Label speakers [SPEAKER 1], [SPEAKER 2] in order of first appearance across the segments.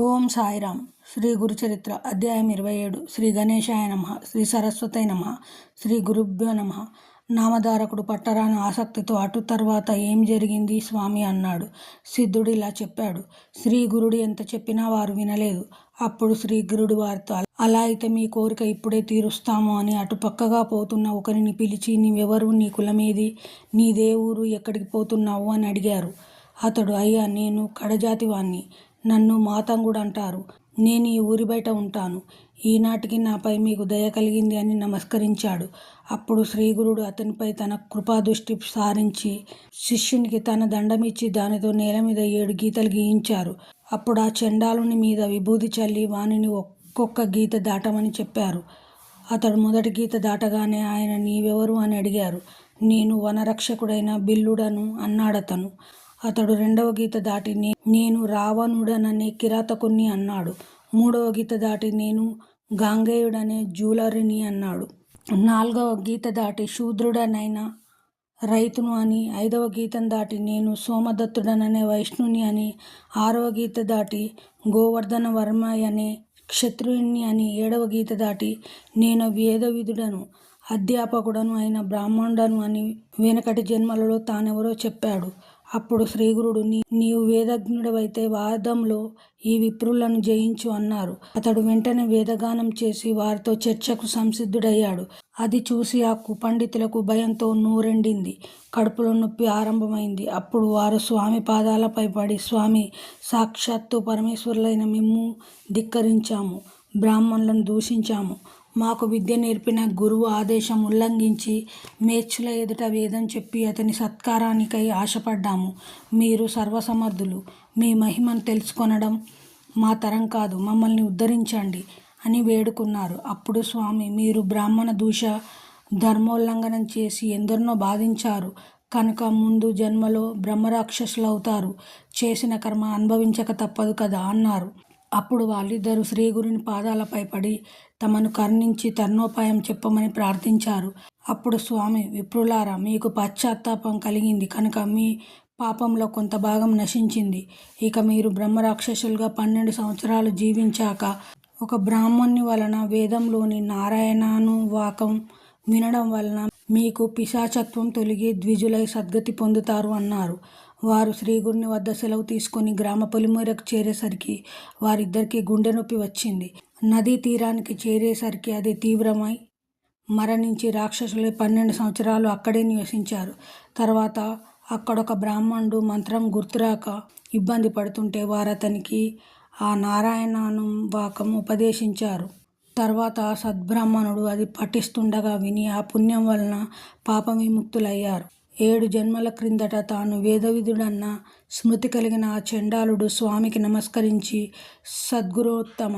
[SPEAKER 1] ఓం సాయిరామ్. శ్రీ గురుచరిత్ర అధ్యాయం ఇరవై ఏడు శ్రీ గణేశాయ నమ. శ్రీ సరస్వతై నమ. శ్రీ గురుభ్యో నమ. నామధారకుడు పట్టరాని ఆసక్తితో అటు తర్వాత ఏం జరిగింది స్వామి అన్నాడు. సిద్ధుడు ఇలా చెప్పాడు. శ్రీ గురుడు ఎంత చెప్పినా వారు వినలేదు. అప్పుడు శ్రీ గురుడు వారితో అలా అయితే మీ కోరిక ఇప్పుడే తీరుస్తాము అని అటు పక్కగా పోతున్న ఒకరిని పిలిచి నీవెవరు? నీ కులమేది? నీదే ఊరు ఎక్కడికి పోతున్నావు? అని అడిగారు. అతడు అయ్యా నేను కడజాతివాణ్ణి నన్ను మాతంగుడు అంటారు నేను ఈ ఊరి బయట ఉంటాను. ఈనాటికి నాపై మీకు దయ కలిగింది అని నమస్కరించాడు. అప్పుడు శ్రీగురుడు అతనిపై తన కృపాదృష్టి సారించి శిష్యునికి తన దండమిచ్చి దానితో నేల మీద ఏడు గీతలు గీయించారు. అప్పుడు ఆ చండాలుని మీద విభూతి చల్లి వానిని ఒక్కొక్క గీత దాటమని చెప్పారు. అతడు మొదటి గీత దాటగానే ఆయన నీవెవరు? అని అడిగారు. నేను వనరక్షకుడైన బిల్లుడను అన్నాడతను. అతడు రెండవ గీత దాటి నేను రావణుడననే కిరాతకుణ్ణి అన్నాడు. మూడవ గీత దాటి నేను గాంగేయుడనే జూలరిని అన్నాడు. నాలుగవ గీత దాటి శూద్రుడనైన రైతును అని ఐదవ గీతం దాటి నేను సోమదత్తుడననే వైష్ణుని అని ఆరవ గీత దాటి గోవర్ధన వర్మ అనే క్షత్రుయుణ్ణి అని ఏడవ గీత దాటి నేను వేదవిధుడను అధ్యాపకుడను అయిన బ్రాహ్మణుడను అని వెనకటి జన్మలలో తానెవరో చెప్పాడు. అప్పుడు శ్రీగురుడు నీవు వేదజ్ఞుడవైతే వాదంలో ఈ విప్రులను జయించు అన్నారు. అతడు వెంటనే వేదగానం చేసి వారితో చర్చకు సంసిద్ధుడయ్యాడు. అది చూసి ఆ కుపండితులకు భయంతో నూరెండింది. కడుపులో నొప్పి ఆరంభమైంది. అప్పుడు వారు స్వామి పాదాలపై పడి స్వామి సాక్షాత్తు పరమేశ్వరులైన మిమ్ము ధిక్కరించాము. బ్రాహ్మణులను దూషించాము. మాకు విద్య నేర్పిన గురువు ఆదేశం ఉల్లంఘించి మేచ్చుల ఎదుట వేదం చెప్పి అతని సత్కారానికై ఆశపడ్డాము. మీరు సర్వసమర్థులు. మీ మహిమను తెలుసుకొనడం మా తరం కాదు. మమ్మల్ని ఉద్ధరించండి అని వేడుకున్నారు. అప్పుడు స్వామి మీరు బ్రాహ్మణ దూష ధర్మోల్లంఘనం చేసి ఎందరినో బాధించారు. కనుక ముందు జన్మలో బ్రహ్మరాక్షసులు అవుతారు చేసిన కర్మ అనుభవించక తప్పదు కదా అన్నారు. అప్పుడు వాళ్ళిద్దరూ శ్రీగురుని పాదాలపై పడి తమను కర్ణించి తర్ణోపాయం చెప్పమని ప్రార్థించారు. అప్పుడు స్వామి విప్రులారా మీకు పశ్చాత్తాపం కలిగింది కనుక మీ పాపంలో కొంత భాగం నశించింది. ఇక మీరు బ్రహ్మరాక్షసులుగా పన్నెండు సంవత్సరాలు జీవించాక ఒక బ్రాహ్మణ్ణి వలన వేదంలోని నారాయణాను వాకం వినడం వలన మీకు పిశాచత్వం తొలగి ద్విజులై సద్గతి పొందుతారు అన్నారు. వారు శ్రీగురుని వద్ద సెలవు తీసుకొని గ్రామ పొలిమేరకు చేరేసరికి వారిద్దరికీ గుండె నొప్పి వచ్చింది. నదీ తీరానికి చేరేసరికి అది తీవ్రమై మరణించి రాక్షసులే పన్నెండు సంవత్సరాలు అక్కడే నివసించారు. తర్వాత అక్కడొక బ్రాహ్మణుడు మంత్రం గుర్తురాక ఇబ్బంది పడుతుంటే వారు అతనికి ఆ నారాయణను వాకం ఉపదేశించారు. తర్వాత సద్బ్రాహ్మణుడు అది పఠిస్తుండగా విని ఆ పుణ్యం వలన పాప విముక్తులయ్యారు. ఏడు జన్మల క్రిందట తాను వేదవిధుడన్న స్మృతి కలిగిన ఆ చండాలుడు స్వామికి నమస్కరించి సద్గురోత్తమ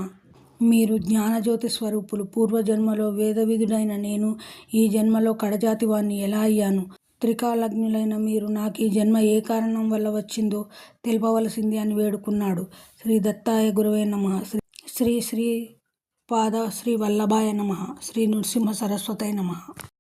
[SPEAKER 1] మీరు జ్ఞానజ్యోతి స్వరూపులు పూర్వజన్మలో వేదవిధుడైన నేను ఈ జన్మలో కడజాతి వాణ్ణి ఎలా అయ్యాను? త్రికాలజ్ఞులైన మీరు నాకు ఈ జన్మ ఏ కారణం వల్ల వచ్చిందో తెలుపవలసింది అని వేడుకున్నాడు. శ్రీ దత్తాయ గురువే నమ. శ్రీ శ్రీ పాద శ్రీ వల్లభాయ నమ. శ్రీ నృసింహ సరస్వతయ నమ.